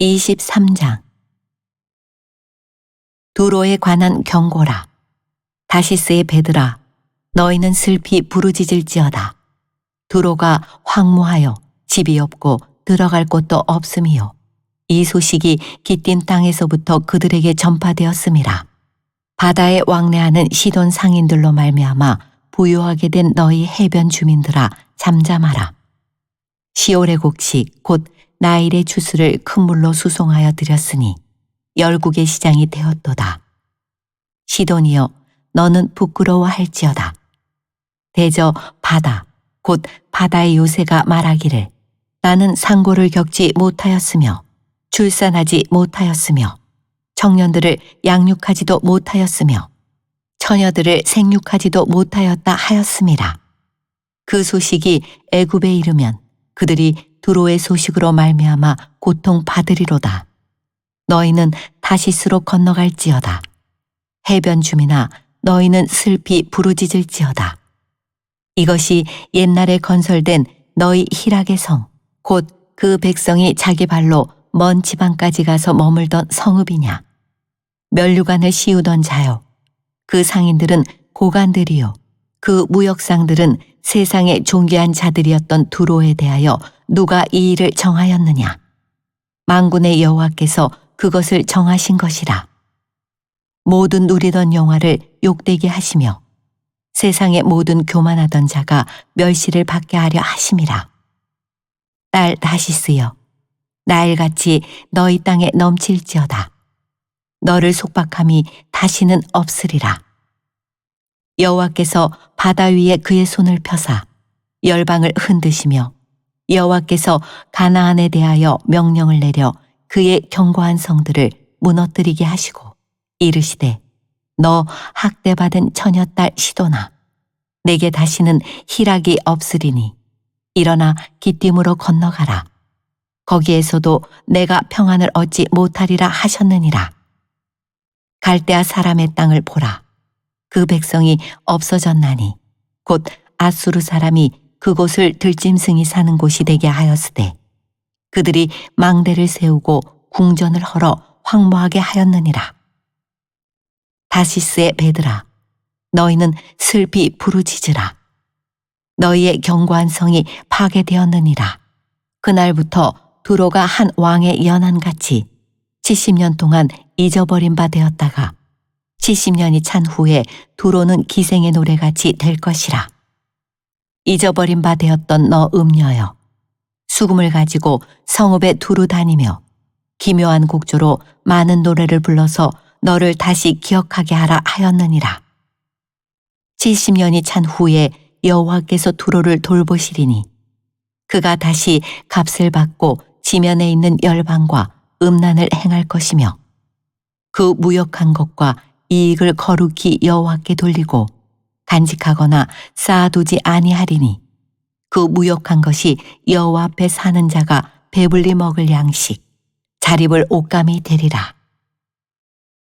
23장 두로에 관한 경고라. 다시스의 베드라, 너희는 슬피 부르짖을지어다. 두로가 황무하여 집이 없고 들어갈 곳도 없음이요. 이 소식이 기띔 땅에서부터 그들에게 전파되었음이라. 바다에 왕래하는 시돈 상인들로 말미암아 부유하게 된 너희 해변 주민들아 잠잠하라. 시올의 곡식 곧 나일의 주스를 큰 물로 수송하여 드렸으니 열국의 시장이 되었도다. 시돈이여 너는 부끄러워할지어다. 대저 바다 곧 바다의 요새가 말하기를 나는 상고를 겪지 못하였으며 출산하지 못하였으며 청년들을 양육하지도 못하였으며 처녀들을 생육하지도 못하였다 하였음이라. 그 소식이 애굽에 이르면 그들이 두로의 소식으로 말미암아 고통 받으리로다. 너희는 다시스로 건너갈지어다. 해변 주민아 너희는 슬피 부르짖을지어다. 이것이 옛날에 건설된 너희 희락의 성, 곧 그 백성이 자기 발로 먼 지방까지 가서 머물던 성읍이냐. 멸류관을 씌우던 자요. 그 상인들은 고관들이요. 그 무역상들은 세상의 존귀한 자들이었던 두로에 대하여 누가 이 일을 정하였느냐? 망군의 여호와께서 그것을 정하신 것이라. 모든 누리던 영화를 욕되게 하시며 세상의 모든 교만하던 자가 멸시를 받게 하려 하심이라. 딸 다시스여, 나일같이 너희 땅에 넘칠지어다. 너를 속박함이 다시는 없으리라. 여호와께서 바다 위에 그의 손을 펴사 열방을 흔드시며 여호와께서 가나안에 대하여 명령을 내려 그의 견고한 성들을 무너뜨리게 하시고 이르시되 너 학대받은 처녀딸 시도나 내게 다시는 희락이 없으리니 일어나 기띔으로 건너가라. 거기에서도 내가 평안을 얻지 못하리라 하셨느니라. 갈대아 사람의 땅을 보라 그 백성이 없어졌나니 곧 아수르 사람이 그곳을 들짐승이 사는 곳이 되게 하였으되 그들이 망대를 세우고 궁전을 헐어 황무하게 하였느니라. 다시스의 베드라 너희는 슬피 부르짖으라. 너희의 견고한 성이 파괴되었느니라. 그날부터 두로가 한 왕의 연한같이 70년 동안 잊어버린 바 되었다가 70년이 찬 후에 두로는 기생의 노래같이 될 것이라. 잊어버린 바 되었던 너 음녀여. 수금을 가지고 성읍에 두루 다니며 기묘한 곡조로 많은 노래를 불러서 너를 다시 기억하게 하라 하였느니라. 70년이 찬 후에 여호와께서 두로를 돌보시리니 그가 다시 값을 받고 지면에 있는 열방과 음란을 행할 것이며 그 무역한 것과 이익을 거룩히 여호와께 돌리고 간직하거나 쌓아두지 아니하리니 그 무역한 것이 여호와 앞에 사는 자가 배불리 먹을 양식 잘 입을 옷감이 되리라.